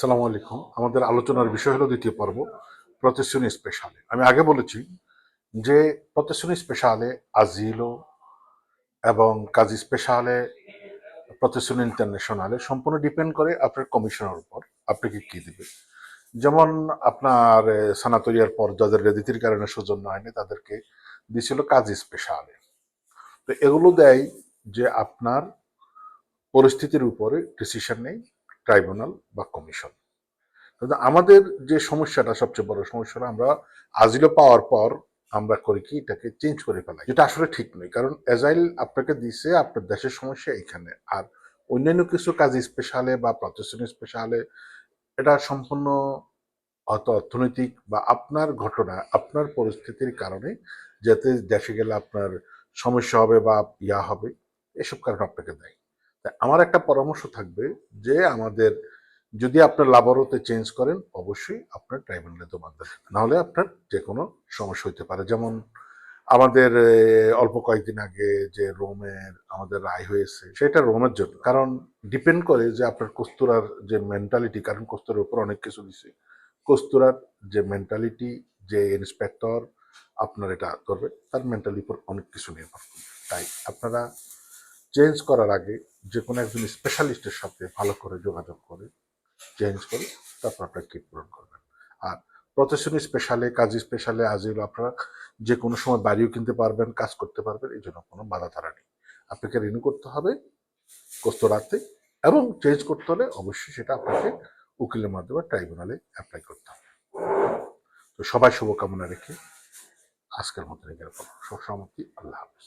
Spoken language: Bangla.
আসসালামু আলাইকুম। আমাদের আলোচনার বিষয় হলো দ্বিতীয় পর্ব প্রতেশনী স্পেশালে। আমি আগে বলেছি যে প্রতেশনী স্পেশালে আজিলো এবং কাজী স্পেশালে প্রতেশনী ইন্টারন্যাশনালে সম্পূর্ণ ডিপেন্ড করে আপনার কমিশনের উপর আপনাকে কি দিবে যেমন আপনার সানাতরিয়ার পর যাদের রেদিতির কারণে সৌজন্য হয়নি, তাদেরকে দিয়েছিল কাজী স্পেশালে। তো এগুলো দেয় যে আপনার পরিস্থিতির উপরে ডিসিশন নেই ট্রাইব্যুনাল বা কমিশন। কিন্তু আমাদের যে সমস্যাটা সবচেয়ে বড় সমস্যাটা, আমরা আজিলো পাওয়ার পর আমরা করি কি, এটাকে চেঞ্জ করে ফেলাই। যেটা আসলে ঠিক নয়, কারণ এজাইল আপনাকে দিছে, আপনার দেশের সমস্যা এখানে। আর অন্যান্য কিছু কাজ স্পেশালে বা প্রতিষ্ঠান স্পেশালে এটা সম্পূর্ণ হয়তো অর্থনৈতিক বা আপনার ঘটনা, আপনার পরিস্থিতির কারণে যাতে দেশে গেলে আপনার সমস্যা হবে বা ইয়া হবে, এসব কারণে আপনাকে দেয়। আমার একটা পরামর্শ থাকবে যে আমাদের যদি আপনার লাবরতে চেঞ্জ করেন, অবশ্যই আপনার ট্রাইব্যুনালে মানতে হবে। নাহলে আপনার যে কোনো সমস্যা হতে পারে। যেমন আমাদের অল্প কয়েকদিন আগে যে রোমের আমাদের রায় হয়েছে, সেটা রোমের জন্য। কারণ ডিপেন্ড করে যে আপনার কস্তুরার যে মেন্টালিটি কারণ কস্তুরার উপর অনেক কিছু দিছে। কস্তুরার যে মেন্টালিটি যে ইন্সপেক্টর আপনার এটা করবে, তার মেন্টালির উপর অনেক কিছু নির্ভর করবে। তাই আপনারা চেঞ্জ করার আগে যে কোনো একজন স্পেশালিস্টের সাথে ভালো করে যোগাযোগ করে চেঞ্জ করে, তারপর আপনারা কিট পূরণ করবেন। আর প্রফেশনী স্পেশালে কাজী স্পেশালে আজিল আপনারা যে কোনো সময় বাড়িও কিনতে পারবেন, কাজ করতে পারবেন, এই জন্য কোনো বাধা ধরা নেই। আপনাকে রিনিউ করতে হবে কস্তরাতে এবং চেঞ্জ করতে হলে অবশ্যই সেটা আপনাকে উকিলের মাধ্যমে ট্রাইব্যুনালে অ্যাপ্লাই করতে হবে। তো সবাই শুভকামনা রেখে আজকের মতো রেখে সব সমাপ্তি, আল্লাহ হাফিজ।